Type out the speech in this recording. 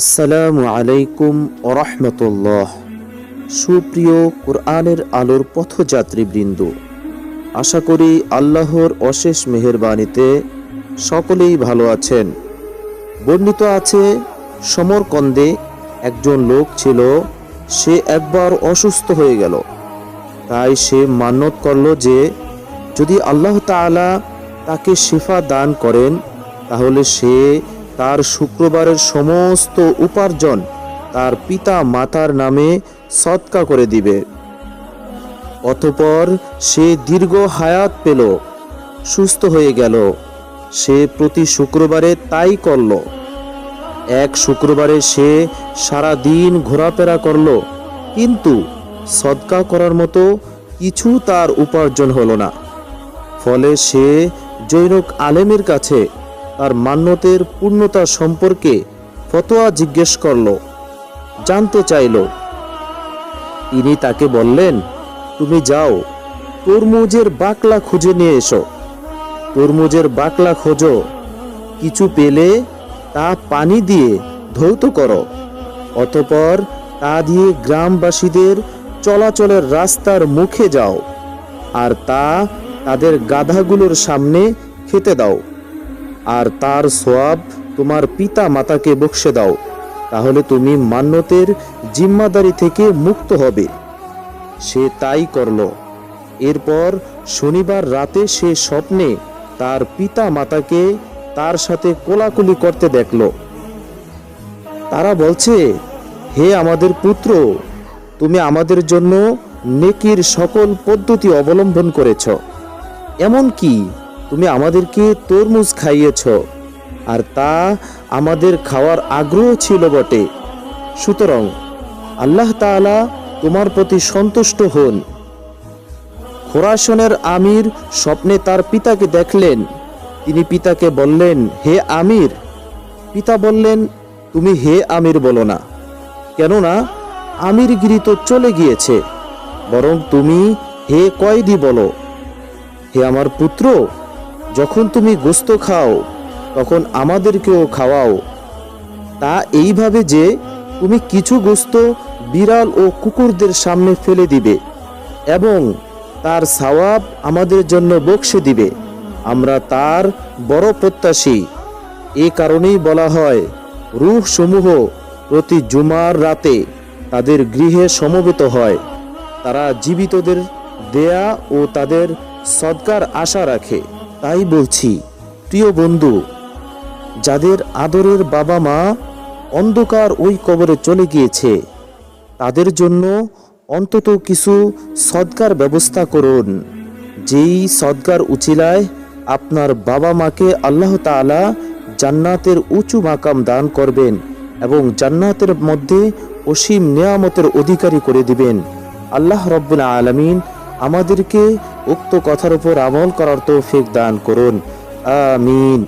আসসালামু আলাইকুম ওরহমতুল্লাহ সুপ্রিয় কোরআনের আলোর পথযাত্রীবৃন্দ, আশা করি আল্লাহর অশেষ মেহেরবানিতে সকলেই ভালো আছেন। বর্ণিত আছে, সমরকন্দে একজন লোক ছিল, সে একবার অসুস্থ হয়ে গেল। তাই সে মান্যত করল যে, যদি আল্লাহ তাআলা তাকে শিফা দান করেন, তাহলে সে তার শুক্রবারের সমস্ত উপার্জন তার পিতা মাতার নামে সৎকা করে দিবে। অতপর সে দীর্ঘ হায়াত পেল, সুস্থ হয়ে গেল। সে প্রতি শুক্রবারে তাই করল। এক শুক্রবারে সে সারা দিন ঘোরাফেরা করল, কিন্তু সদকা করার মতো কিছু তার উপার্জন হলো না। ফলে সে জৈনক আলেমের কাছে তার মান্যতের পূর্ণতা সম্পর্কে ফতোয়া জিজ্ঞেস করল, জানতে চাইল। তিনি তাকে বললেন, তুমি যাও, তরমুজের বাকলা খুঁজে নিয়ে এসো। তরমুজের বাকলা খোঁজো, কিছু পেলে তা পানি দিয়ে ধৌত করো। অতপর তা দিয়ে গ্রামবাসীদের চলাচলের রাস্তার মুখে যাও, আর তা তাদের গাধাগুলোর সামনে খেতে দাও। আর তার সোয়াব তোমার পিতা মাতাকে বকশে দাও, তাহলে তুমি মান্যতের জিম্মাদারি থেকে মুক্ত হবে। সে তাই করল। এরপর শনিবার রাতে সে স্বপ্নে তার পিতা মাতাকে তার সাথে কোলাকুলি করতে দেখল। তারা বলছে, হে আমাদের পুত্র, তুমি আমাদের জন্য নেকির সকল পদ্ধতি অবলম্বন করেছ। এমন কি তুমি আমাদেরকে তরমুজ খাইয়েছ, আর তা আমাদের খাওয়ার আগ্রহ ছিল বটে। সুতরাং আল্লাহ তাআলা তোমার প্রতি সন্তুষ্ট হন। খোরাসনের আমির স্বপ্নে তার পিতাকে দেখলেন। তিনি পিতাকে বললেন, হে আমির। পিতা বললেন, তুমি হে আমির বলো না, কেননা আমিরগিরি তো চলে গিয়েছে, বরং তুমি হে কয়েদি বলো। হে আমার পুত্র যখন তুমি গোস্ত খাও, তখন আমাদেরকেও খাওয়াও। তা এইভাবে যে তুমি কিছু গোস্ত বিড়াল ও কুকুরদের সামনে ফেলে দিবে এবং তার সওয়াব আমাদের জন্য বকশে দিবে। আমরা তার বড় প্রত্যাশী। এ কারণেই বলা হয় রূহ সমূহ প্রতি জুমার রাতে তাদের গৃহে সমবেত হয়। তারা জীবিতদের দেয়া ও তাদের সদকার আশা রাখে। তাই বলছি, প্রিয় বন্ধু, যাদের আদরের বাবা মা অন্ধকার ওই কবরে চলে গিয়েছে, তাদের জন্য অন্তত কিছু সদকার ব্যবস্থা করুন। যেই সদকার উচিলায় আপনার বাবা মাকে আল্লাহ তাআলা জান্নাতের উঁচু মাকাম দান করবেন এবং জান্নাতের মধ্যে অসীম নিয়ামতের অধিকারী করে দিবেন। আল্লাহ রব্বুল আলমিন আমাদেরকে উক্ত কথার উপর আমল করার তৌফিক দান করুন। আমিন।